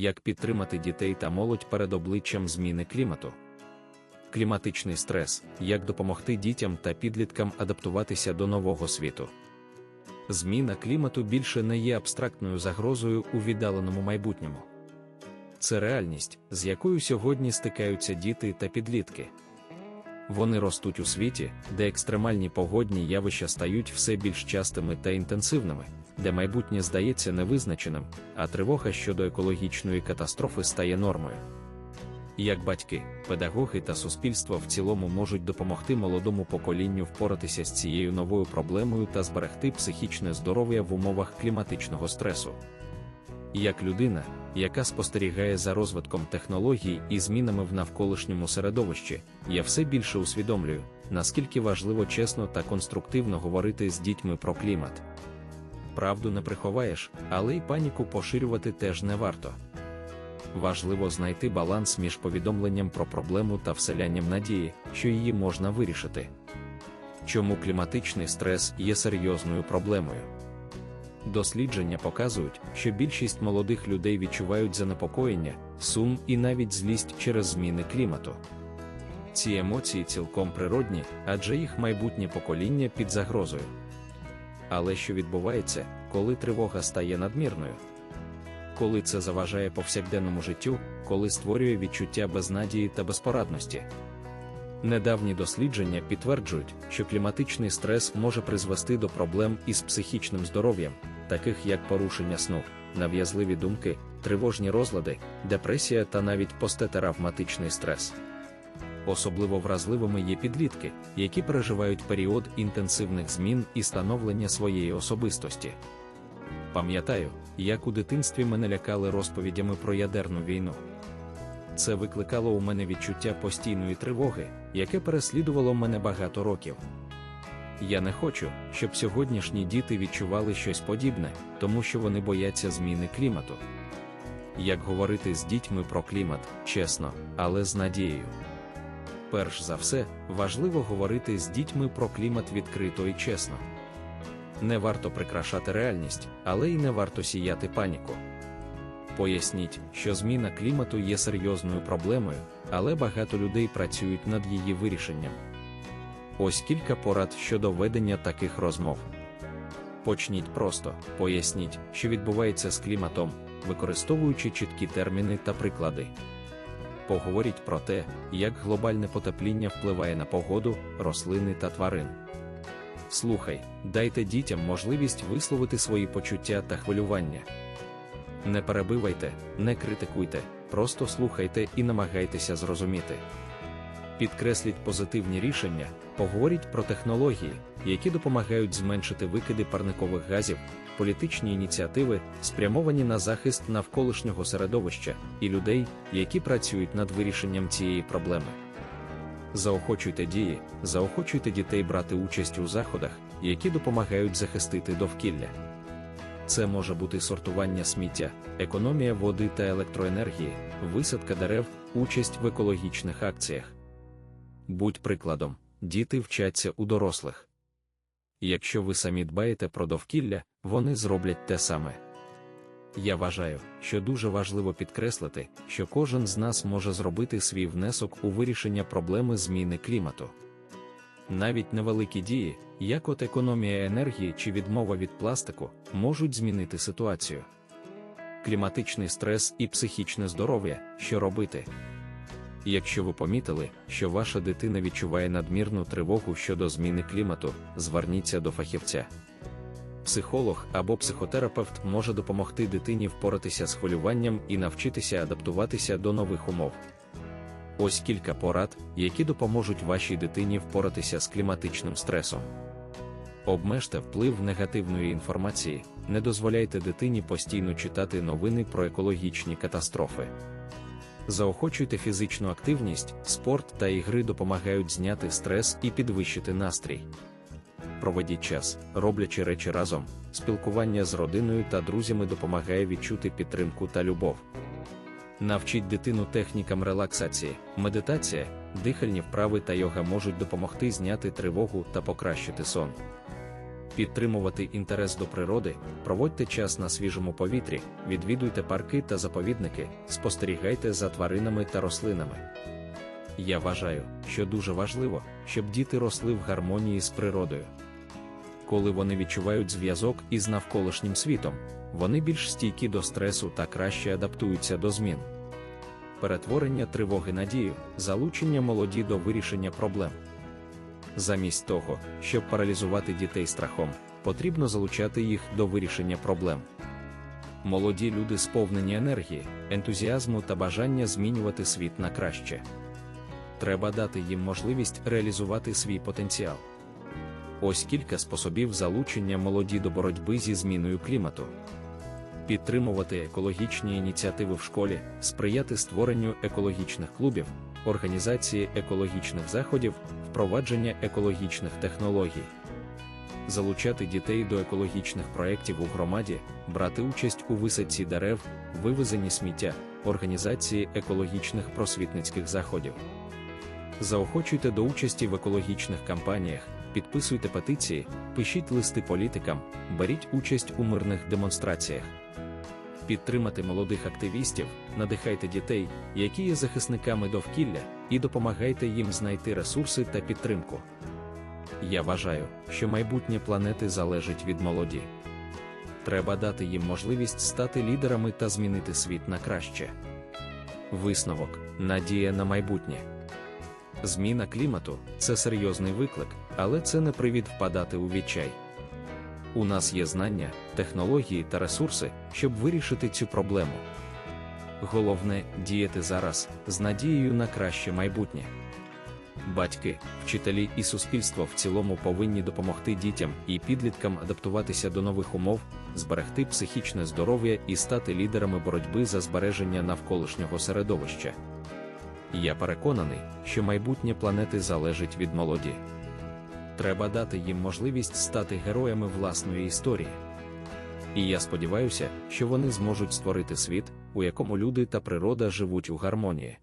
як підтримати дітей та молодь перед обличчям зміни клімату. Кліматичний стрес, як допомогти дітям та підліткам адаптуватися до нового світу. Зміна клімату більше не є абстрактною загрозою у віддаленому майбутньому. Це реальність, з якою сьогодні стикаються діти та підлітки. Вони ростуть у світі, де екстремальні погодні явища стають все більш частими та інтенсивними, де майбутнє здається невизначеним, а тривога щодо екологічної катастрофи стає нормою. Як батьки, педагоги та суспільство в цілому можуть допомогти молодому поколінню впоратися з цією новою проблемою та зберегти психічне здоров'я в умовах кліматичного стресу. Як людина, яка спостерігає за розвитком технологій і змінами в навколишньому середовищі, я все більше усвідомлюю, наскільки важливо чесно та конструктивно говорити з дітьми про клімат. Правду не приховаєш, але й паніку поширювати теж не варто. Важливо знайти баланс між повідомленням про проблему та вселянням надії, що її можна вирішити. Чому кліматичний стрес є серйозною проблемою? Дослідження показують, що більшість молодих людей відчувають занепокоєння, сум і навіть злість через зміни клімату. Ці емоції цілком природні, адже їх майбутнє покоління під загрозою. Але що відбувається, коли тривога стає надмірною? Коли це заважає повсякденному життю, коли створює відчуття безнадії та безпорадності. Недавні дослідження підтверджують, що кліматичний стрес може призвести до проблем із психічним здоров'ям, таких як порушення сну, нав'язливі думки, тривожні розлади, депресія та навіть постетравматичний стрес. Особливо вразливими є підлітки, які переживають період інтенсивних змін і становлення своєї особистості. Пам'ятаю, як у дитинстві мене лякали розповідями про ядерну війну. Це викликало у мене відчуття постійної тривоги, яке переслідувало мене багато років. Я не хочу, щоб сьогоднішні діти відчували щось подібне, тому що вони бояться зміни клімату. Як говорити з дітьми про клімат, чесно, але з надією. Перш за все, важливо говорити з дітьми про клімат відкрито і чесно. Не варто прикрашати реальність, але й не варто сіяти паніку. Поясніть, що зміна клімату є серйозною проблемою, але багато людей працюють над її вирішенням. Ось кілька порад щодо ведення таких розмов. Почніть просто, поясніть, що відбувається з кліматом, використовуючи чіткі терміни та приклади. Поговоріть про те, як глобальне потепління впливає на погоду, рослини та тварин. Слухай, дайте дітям можливість висловити свої почуття та хвилювання. Не перебивайте, не критикуйте, просто слухайте і намагайтеся зрозуміти. Підкресліть позитивні рішення, поговоріть про технології, які допомагають зменшити викиди парникових газів, політичні ініціативи, спрямовані на захист навколишнього середовища і людей, які працюють над вирішенням цієї проблеми. Заохочуйте дії, заохочуйте дітей брати участь у заходах, які допомагають захистити довкілля. Це може бути сортування сміття, економія води та електроенергії, висадка дерев, участь в екологічних акціях. Будь прикладом, діти вчаться у дорослих. Якщо ви самі дбаєте про довкілля, вони зроблять те саме. Я вважаю, що дуже важливо підкреслити, що кожен з нас може зробити свій внесок у вирішення проблеми зміни клімату. Навіть невеликі дії, як от економія енергії чи відмова від пластику, можуть змінити ситуацію. Кліматичний стрес і психічне здоров'я, що робити. Якщо ви помітили, що ваша дитина відчуває надмірну тривогу щодо зміни клімату, зверніться до фахівця. Психолог або психотерапевт може допомогти дитині впоратися з хвилюванням і навчитися адаптуватися до нових умов. Ось кілька порад, які допоможуть вашій дитині впоратися з кліматичним стресом. Обмежте вплив негативної інформації, не дозволяйте дитині постійно читати новини про екологічні катастрофи. Заохочуйте фізичну активність, спорт та ігри допомагають зняти стрес і підвищити настрій. Проведіть час, роблячи речі разом, спілкування з родиною та друзями допомагає відчути підтримку та любов. Навчіть дитину технікам релаксації, медитація, дихальні вправи та йога можуть допомогти зняти тривогу та покращити сон. Підтримувати інтерес до природи, проводьте час на свіжому повітрі, відвідуйте парки та заповідники, спостерігайте за тваринами та рослинами. Я вважаю, що дуже важливо, щоб діти росли в гармонії з природою. Коли вони відчувають зв'язок із навколишнім світом, вони більш стійкі до стресу та краще адаптуються до змін. Перетворення тривоги на дію, залучення молоді до вирішення проблем. Замість того, щоб паралізувати дітей страхом, потрібно залучати їх до вирішення проблем. Молоді люди сповнені енергії, ентузіазму та бажання змінювати світ на краще. Треба дати їм можливість реалізувати свій потенціал. Ось кілька способів залучення молоді до боротьби зі зміною клімату. Підтримувати екологічні ініціативи в школі, сприяти створенню екологічних клубів, організації екологічних заходів, впровадження екологічних технологій, залучати дітей до екологічних проєктів у громаді, брати участь у висадці дерев, вивезенні сміття, організації екологічних просвітницьких заходів. Заохочуйте до участі в екологічних кампаніях, підписуйте петиції, пишіть листи політикам, беріть участь у мирних демонстраціях. Підтримати молодих активістів, надихайте дітей, які є захисниками довкілля, і допомагайте їм знайти ресурси та підтримку. Я вважаю, що майбутнє планети залежить від молоді. Треба дати їм можливість стати лідерами та змінити світ на краще. Висновок надія на майбутнє. Зміна клімату це серйозний виклик, але це не привід впадати у відчай. У нас є знання, технології та ресурси, щоб вирішити цю проблему. Головне діяти зараз з надією на краще майбутнє. Батьки, вчителі і суспільство в цілому повинні допомогти дітям і підліткам адаптуватися до нових умов, зберегти психічне здоров'я і стати лідерами боротьби за збереження навколишнього середовища. Я переконаний, що майбутнє планети залежить від молоді. Треба дати їм можливість стати героями власної історії. І я сподіваюся, що вони зможуть створити світ, у якому люди та природа живуть у гармонії.